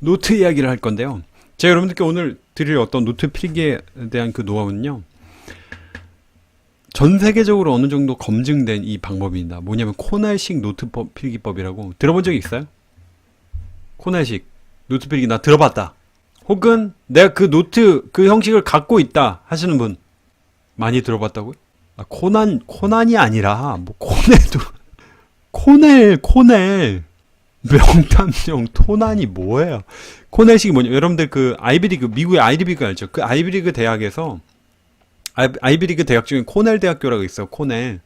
노트 이야기를 할 건데요. 제가 여러분들께 오늘 드릴 어떤 노트 필기에 대한 그 노하우는요. 전 세계적으로 어느 정도 검증된 이 방법입니다. 뭐냐면 코날식 노트 법- 필기법이라고 들어본 적 있어요? 코날식 노트 필기 나 들어봤다. 혹은 내가 그 노트 그 형식을 갖고 있다 하시는 분 많이 들어봤다고요? 아, 코난 코난이 아니라 뭐 코넬도 코넬 코넬 명탐정 토난이 뭐예요? 코넬식이 뭐냐? 여러분들 그 아이비리그 미국의 아이비리그 알죠? 그 아이비리그 대학에서 아이- 아이 비리그 대학 중에 코넬 대학교라고 있어요. 코넬.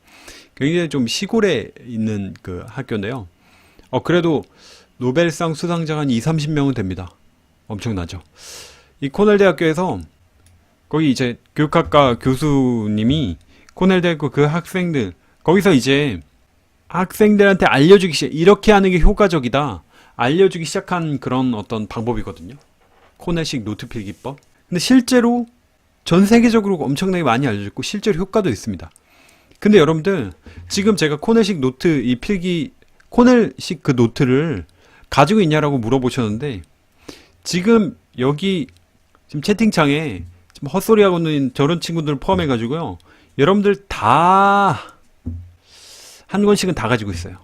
굉장히 좀 시골에 있는 그 학교인데요. 어 그래도 노벨상 수상자가 한 2, 30명은 됩니다. 엄청나죠. 이 코넬 대학교에서 거기 이제 교육학과 교수님이 코넬 대학교 그 학생들 거기서 이제 학생들한테 알려주기 시작 이렇게 하는 게 효과적이다. 알려주기 시작한 그런 어떤 방법이거든요. 코넬식 노트 필기법. 근데 실제로 전 세계적으로 엄청나게 많이 알려졌고 실제로 효과도 있습니다. 근데 여러분들 지금 제가 코넬식 노트 이 필기 코넬식 그 노트를 가지고 있냐라고 물어보셨는데 지금 여기 지금 채팅창에 지금 헛소리하고 있는 저런 친구들 포함해 가지고요. 여러분들 다 한 권씩은 다 가지고 있어요.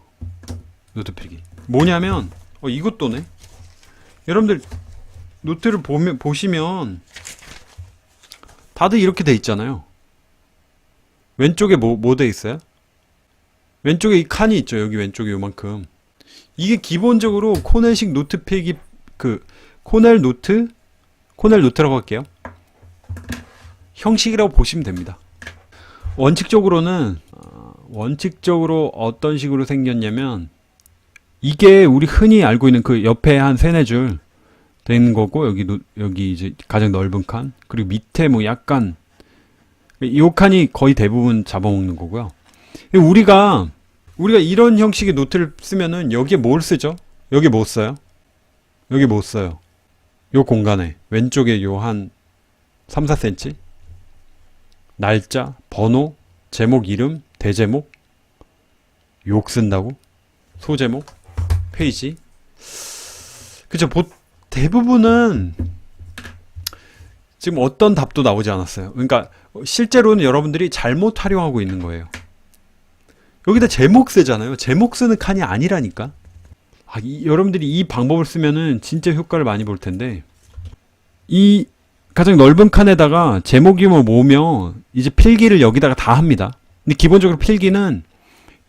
노트 필기. 뭐냐면 어 이것도네. 여러분들 노트를 보면 보시면 다들 이렇게 돼 있잖아요. 왼쪽에 뭐 뭐 돼 있어요? 왼쪽에 이 칸이 있죠. 여기 왼쪽에 요만큼. 이게 기본적으로 코넬식 노트 필기 그 코넬 노트 코넬 노트라고 할게요. 형식이라고 보시면 됩니다. 원칙적으로는 어, 원칙적으로 어떤 식으로 생겼냐면 이게 우리 흔히 알고 있는 그 옆에 한 세네 줄 된 거고 여기 노- 여기 이제 가장 넓은 칸 그리고 밑에 뭐 약간 이 칸이 거의 대부분 잡아먹는 거고요. 우리가 우리가 이런 형식의 노트를 쓰면은 여기에 뭘 쓰죠? 여기 못 써요? 여기 못 써요. 요 공간에 왼쪽에 요 한 3, 4cm 날짜, 번호, 제목 이름, 대제목, 욕 쓴다고? 소제목, 페이지. 그죠? 보, 대부분은 지금 어떤 답도 나오지 않았어요. 그러니까 실제로는 여러분들이 잘못 활용하고 있는 거예요. 여기다 제목 쓰잖아요. 제목 쓰는 칸이 아니라니까. 아, 이- 여러분들이 이 방법을 쓰면은 진짜 효과를 많이 볼 텐데 이 가장 넓은 칸에다가 제목이뭐 모으면 이제 필기를 여기다가 다 합니다. 근데 기본적으로 필기는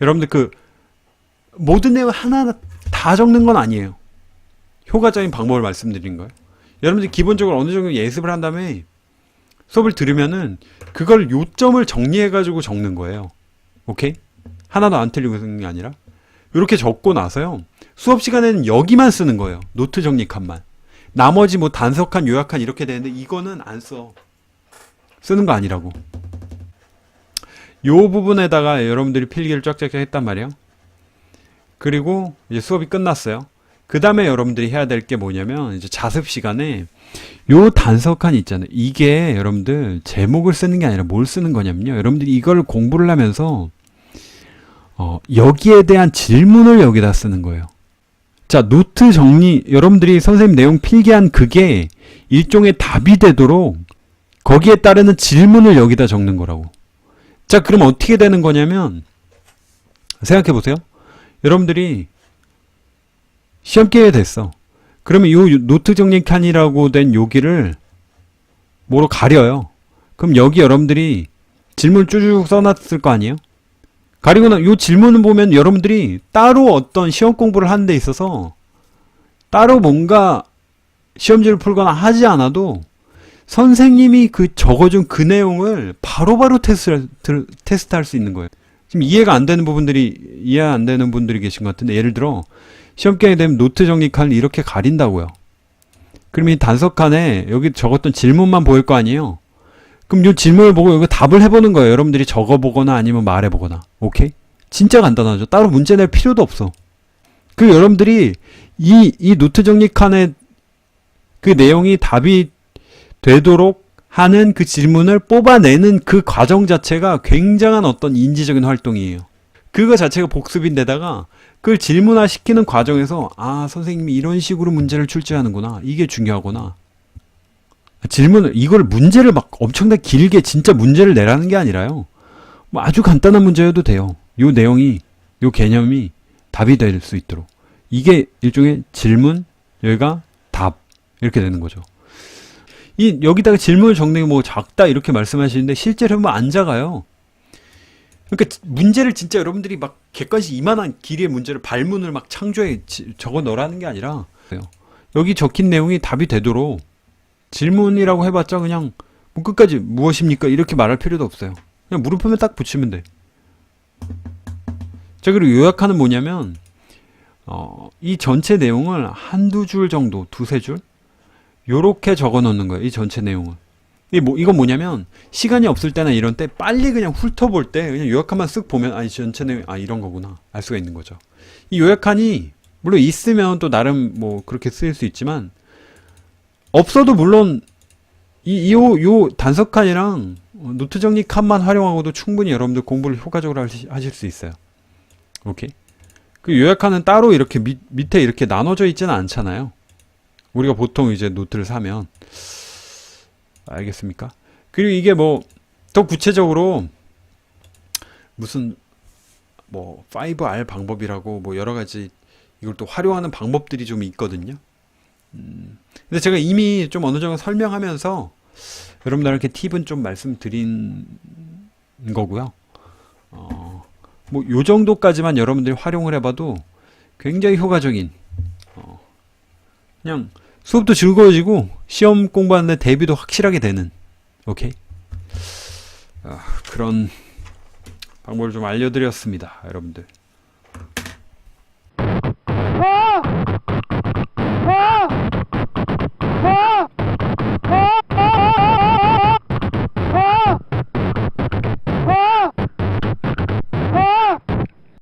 여러분들 그 모든 내용 하나하나 다 적는 건 아니에요. 효과적인 방법을 말씀드린 거예요. 여러분들 기본적으로 어느 정도 예습을 한 다음에 수업을 들으면은 그걸 요점을 정리해가지고 적는 거예요. 오케이? 하나도 안 틀리고 쓰는 게 아니라 이렇게 적고 나서요. 수업 시간에는 여기만 쓰는 거예요. 노트 정리 칸만. 나머지 뭐 단서칸, 요약칸 이렇게 되는데 이거는 안 써. 쓰는 거 아니라고. 요 부분에다가 여러분들이 필기를 쫙쫙 했단 말이에요. 그리고 이제 수업이 끝났어요. 그 다음에 여러분들이 해야 될 게 뭐냐면 이제 자습 시간에 요 단서칸 있잖아요. 이게 여러분들 제목을 쓰는 게 아니라 뭘 쓰는 거냐면요. 여러분들이 이걸 공부를 하면서 어, 여기에 대한 질문을 여기다 쓰는 거예요. 자, 노트 정리, 여러분들이 선생님 내용 필기한 그게 일종의 답이 되도록 거기에 따르는 질문을 여기다 적는 거라고. 자, 그럼 어떻게 되는 거냐면, 생각해 보세요. 여러분들이 시험 기회 됐어. 그러면 요 노트 정리 칸이라고 된 여기를 뭐로 가려요. 그럼 여기 여러분들이 질문 쭈쭈 써놨을 거 아니에요? 가리거나 요 질문을 보면 여러분들이 따로 어떤 시험 공부를 하는 데 있어서 따로 뭔가 시험지를 풀거나 하지 않아도 선생님이 그 적어준 그 내용을 바로바로 테스트, 테스트할 수 있는 거예요. 지금 이해가 안 되는 부분들이 이해 안 되는 분들이 계신 것 같은데 예를 들어 시험 기간이 되면 노트 정리 칸을 이렇게 가린다고요. 그럼 이 단서 칸에 여기 적었던 질문만 보일 거 아니에요. 그럼 이 질문을 보고 여기 답을 해보는 거예요. 여러분들이 적어보거나 아니면 말해보거나. 오케이? 진짜 간단하죠. 따로 문제 낼 필요도 없어. 그 여러분들이 이, 이 노트 정리 칸에 그 내용이 답이 되도록 하는 그 질문을 뽑아내는 그 과정 자체가 굉장한 어떤 인지적인 활동이에요. 그거 자체가 복습인데다가 그걸 질문화 시키는 과정에서 아 선생님이 이런 식으로 문제를 출제하는구나 이게 중요하구나. 질문을 이걸 문제를 막 엄청나게 길게 진짜 문제를 내라는 게 아니라요. 뭐 아주 간단한 문제여도 돼요. 요 내용이 요 개념이 답이 될 수 있도록. 이게 일종의 질문 여기가 답. 이렇게 되는 거죠 이 여기다가 질문을 적는 게 뭐 작다 이렇게 말씀하시는데 실제로 보면 안 작아요 그러니까 지- 문제를 진짜 여러분들이 막 객관식 이만한 길이의 문제를 발문을 막 창조해 지- 적어 넣으라는 게 아니라 여기 적힌 내용이 답이 되도록 질문이라고 해봤자 그냥 뭐 끝까지 무엇입니까 이렇게 말할 필요도 없어요. 그냥 물음표만 딱 붙이면 돼. 자 그리고 요약하는 뭐냐면 어, 이 전체 내용을 한두 줄 정도 두세 줄 요렇게 적어 놓는 거예요. 이 전체 내용을. 이 뭐, 이건 뭐냐면, 시간이 없을 때나 이런 때 빨리 그냥 훑어볼 때 그냥 요약한만 쓱 보면, 아, 이 전체 내용, 아, 이런 거구나. 알 수가 있는 거죠. 이 요약한이, 물론 있으면 또 나름 뭐 그렇게 쓰일 수 있지만, 없어도 물론, 이, 요, 요 단서칸이랑 어, 노트 정리 칸만 활용하고도 충분히 여러분들 공부를 효과적으로 하시- 하실 수 있어요. 오케이? 그 요약한은 따로 이렇게 밑, 밑에 이렇게 나눠져 있지는 않잖아요. 우리가 보통 이제 노트를 사면. 알겠습니까? 그리고 이게 뭐 더 구체적으로 무슨 뭐 5R 방법이라고 뭐 여러 가지 이걸 또 활용하는 방법들이 좀 있거든요. 음, 근데 제가 이미 좀 어느 정도 설명하면서 여러분들한테 팁은 좀 말씀드린 거고요. 어, 뭐요 정도까지만 여러분들이 활용을 해봐도 굉장히 효과적인 어, 그냥 수업도 즐거워지고 시험 공부하는데 대비도 확실하게 되는. 오케이? 아, 그런 방법을 좀 알려드렸습니다 여러분들